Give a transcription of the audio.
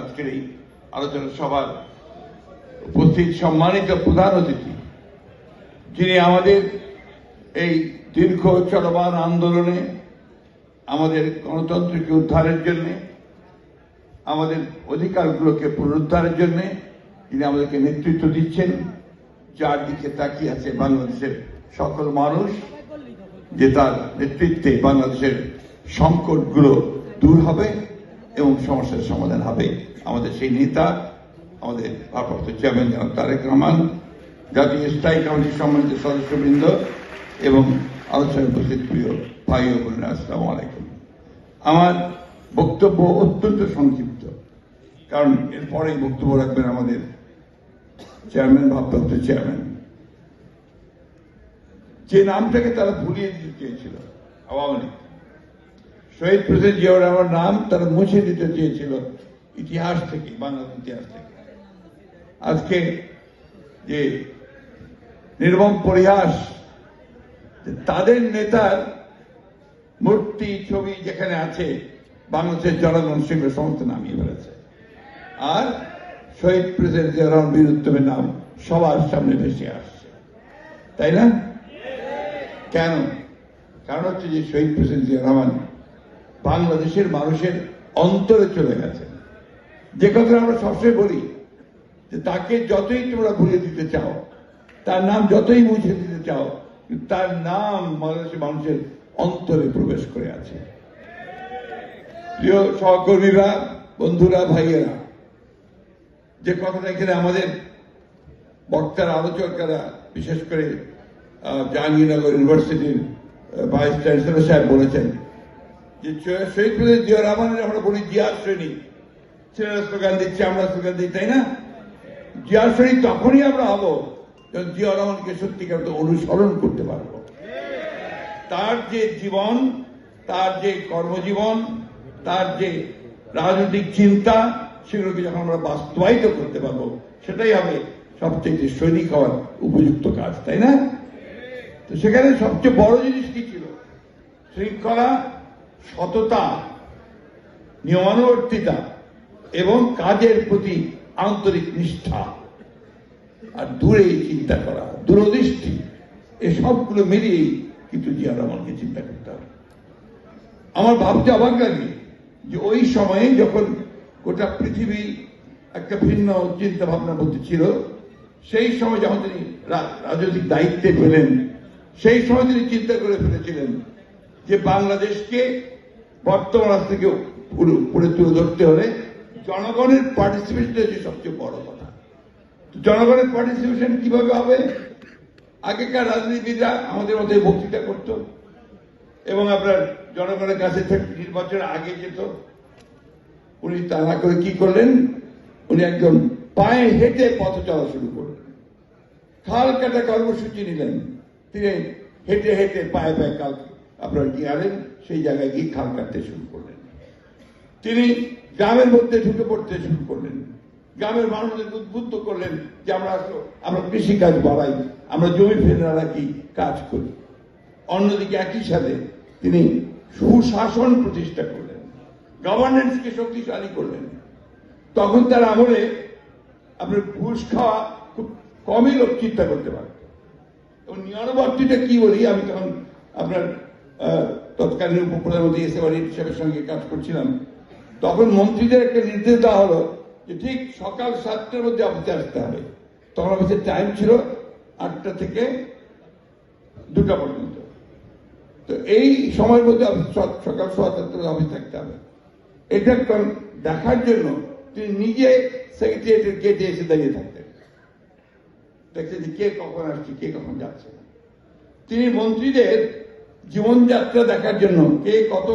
আজকের এই আলোচনা সভার উপস্থিত সম্মানিত প্রধান অতিথি, যিনি আমাদের এই দীর্ঘ চলমান আন্দোলনে আমাদের গণতন্ত্রকে উদ্ধারের জন্য, আমাদের অধিকারগুলোকে পুনরুদ্ধারের জন্য তিনি আমাদেরকে নেতৃত্ব দিচ্ছেন। যার দিকে তাকিয়ে আছে বাংলাদেশের সকল মানুষ, যে তার নেতৃত্বে বাংলাদেশের সংকটগুলো দূর হবে। এবং সমস্যার সমাধান হবে। আমাদের সেই নেতা, আমাদের ভারপ্রাপ্ত চেয়ারম্যান জনাব তারেক রহমান, জাতীয় স্থায়ী কমিটির সম্মানিত সদস্যবৃন্দ এবং আলোচনায় উপস্থিত প্রিয় ভাই ও বোনেরা, আসসালামু আলাইকুম। আমার বক্তব্য অত্যন্ত সংক্ষিপ্ত, কারণ এরপরেই বক্তব্য রাখবেন আমাদের চেয়ারম্যান, ভারপ্রাপ্ত চেয়ারম্যান। যে নামটাকে তারা ভুলিয়ে দিতে চেয়েছিল, আওয়ামী লীগ। শহীদ প্রেসিডেন্ট জিয়াউর রহমান নাম তারা মুছে দিতে চেয়েছিল ইতিহাস থেকে বাংলাদেশ ইতিহাস থেকে। আজকে যে নির্মম পরিহাস তাদের নেতার মূর্তি, ছবি যেখানে আছে, বাংলাদেশের জনগণ সেগুলো সমস্ত নামিয়ে ফেলেছে। আর শহীদ প্রেসিডেন্ট জিয়াউর রহমান বীর উত্তমের নাম সবার সামনে ভেসে আসছে। তাই না? কেন? কারণ হচ্ছে যে শহীদ প্রেসিডেন্ট জিয়া রহমান বাংলাদেশের মানুষের অন্তরে চলে গেছে। যে কথা আমরা সবসময় বলি, যে তাকে যতই তোমরা ভুলে দিতে চাও, তার নাম যতই মুছে দিতে চাও তার নাম বাংলাদেশের মানুষের অন্তরে প্রবেশ করে আছে। প্রিয় সহকর্মীরা, বন্ধুরা, ভাইয়েরা, যে কথাটা এখানে আমাদের বক্তারা আলোচকেরা, বিশেষ করে জাহাঙ্গীরনগর ইউনিভার্সিটির ভাইস চ্যান্সেলর সাহেব বলেছেন যে শহীদ প্রেসিডেন্ট জিয়া রহমানের আমরা বলি জিয়ার শ্রেণি। ছেলেরা স্লোগান দিচ্ছে, আমরা স্লোগান দিই, তাই না? জিয়ার শ্রেণি তখনই আমরা হব যখন জিয়া রহমানকে সত্যিকার অনুসরণ করতে পারব। তার যে জীবন, তার যে কর্মজীবন, তার যে রাজনৈতিক চিন্তা, সেগুলোকে যখন আমরা বাস্তবায়িত করতে পারব, সেটাই হবে সবচেয়ে সৈনিক হওয়ার উপযুক্ত কাজ, তাই না? তো সেখানে সবচেয়ে বড় জিনিস কি ছিল? শৃঙ্খলা সততা নিয়মানুবর্তিতা এবং কাজের প্রতি আন্তরিক নিষ্ঠা। আর দূরে চিন্তা করা, দূরদৃষ্টি এসবগুলো সবগুলো মিলিয়েই কিন্তু জিয়া রহমানকে চিন্তা করতে হবে। আমার ভাবতে অবাক লাগে যে ওই সময়ে যখন গোটা পৃথিবী একটা ভিন্ন চিন্তা ভাবনার মধ্যে ছিল, সেই সময় যখন তিনি রাজনৈতিক দায়িত্বে পেলেন সেই সময় তিনি চিন্তা করে ফেলেছিলেন যে বাংলাদেশকে বর্তমান থেকে পুরো পুরো তুলে ধরতে হলে জনগণের পার্টিসিপেশন হচ্ছে সবচেয়ে বড় কথা। জনগণের পার্টিসিপেশন কীভাবে হবে? আগেকার রাজনীতিবিদরা আমাদের মধ্যে বক্তৃতা করত এবং আপনার জনগণের কাছে থেকে নির্বাচনের আগে যেত। উনি তা না করে কি করলেন? উনি একজন পায়ে হেঁটে পথ চলা শুরু করলেন। খাল কাটা কর্মসূচি নিলেন। তিনি হেঁটে হেঁটে পায়ে পায়ে কাল আপনার গিয়ালেন সেই জায়গায় গিয়ে খাল কাটতে শুরু করলেন। তিনি গ্রামের মধ্যে ঢুকে পড়তে শুরু করলেন। গ্রামের মানুষদের উদ্বুদ্ধ করলেন যে আমরা আমরা কৃষি কাজ বাড়াই, আমরা জমি ফেলে রাখি, কাজ করি। অন্যদিকে একই সাথে তিনি সুশাসন প্রতিষ্ঠা করলেন। গভর্নেন্সকে শক্তিশালী করলেন। তখন তার আমলে আপনার ঘুষ খাওয়া খুব কমই লোক চিন্তা করতে পারত। এবং নিয়মাবর্তীটা কি বলি, আমি তখন আপনার তৎকালীন উপপ্রধানমন্ত্রী এস এম সাহেবের সঙ্গে কাজ করছিলাম। তখন মন্ত্রীদের একটা নির্দেশ দেওয়া হলো যে ঠিক সকাল সাতটার মধ্যে অফিসে আসতে হবে। তখন অফিসের টাইম ছিল আটটা থেকে দুটা পর্যন্ত। তো এই সময়ের মধ্যে সকাল সোয়া সাতটার অফিস থাকতে হবে। এটা দেখার জন্য তিনি নিজে সেক্রেটারিয়েটের গেটে এসে দাঁড়িয়ে থাকতেন। দেখছেন যে কে কখন আসছে, কে কখন যাচ্ছে তিনি মন্ত্রীদের জীবনযাত্রা দেখার জন্য কে কত